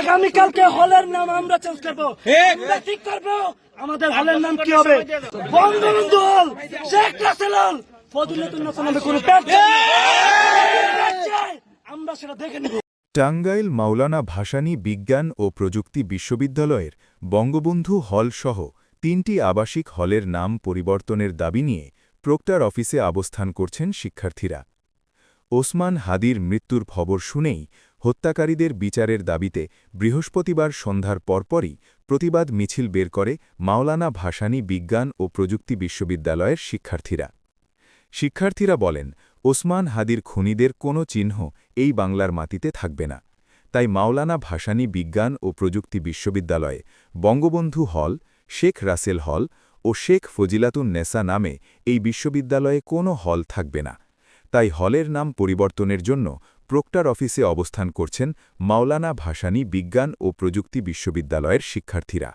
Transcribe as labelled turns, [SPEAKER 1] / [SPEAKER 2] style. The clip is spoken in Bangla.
[SPEAKER 1] আগামীকালকে হলের নাম আমরা চেঞ্জ করবো ঠিক করবো আমাদের হলের নাম কি হবে বঙ্গবন্ধু হল শেখ রাসেল হল ফজলুল কোনো
[SPEAKER 2] আমরা সেটা দেখে নেব টাঙ্গাইল মাওলানা ভাসানী বিজ্ঞান ও প্রযুক্তি বিশ্ববিদ্যালয়ের বঙ্গবন্ধু হল সহ তিনটি আবাসিক হলের নাম পরিবর্তনের দাবি নিয়ে প্রক্টার অফিসে অবস্থান করছেন শিক্ষার্থীরা ওসমান হাদির মৃত্যুর খবর শুনেই হত্যাকারীদের বিচারের দাবিতে বৃহস্পতিবার সন্ধ্যার পরপরই প্রতিবাদ মিছিল বের করে মাওলানা ভাসানী বিজ্ঞান ও প্রযুক্তি বিশ্ববিদ্যালয়ের শিক্ষার্থীরা শিক্ষার্থীরা বলেন ওসমান হাদির খুনিদের কোনো চিহ্ন এই বাংলার মাটিতে থাকবে না তাই মাওলানা ভাসানী বিজ্ঞান ও প্রযুক্তি বিশ্ববিদ্যালয়ে বঙ্গবন্ধু হল শেখ রাসেল হল ও শেখ ফজিলাতুন নেসা নামে এই বিশ্ববিদ্যালয়ে কোনো হল থাকবে না তাই হলের নাম পরিবর্তনের জন্য প্রক্টার অফিসে অবস্থান করছেন মাওলানা ভাসানী বিজ্ঞান ও প্রযুক্তি বিশ্ববিদ্যালয়ের শিক্ষার্থীরা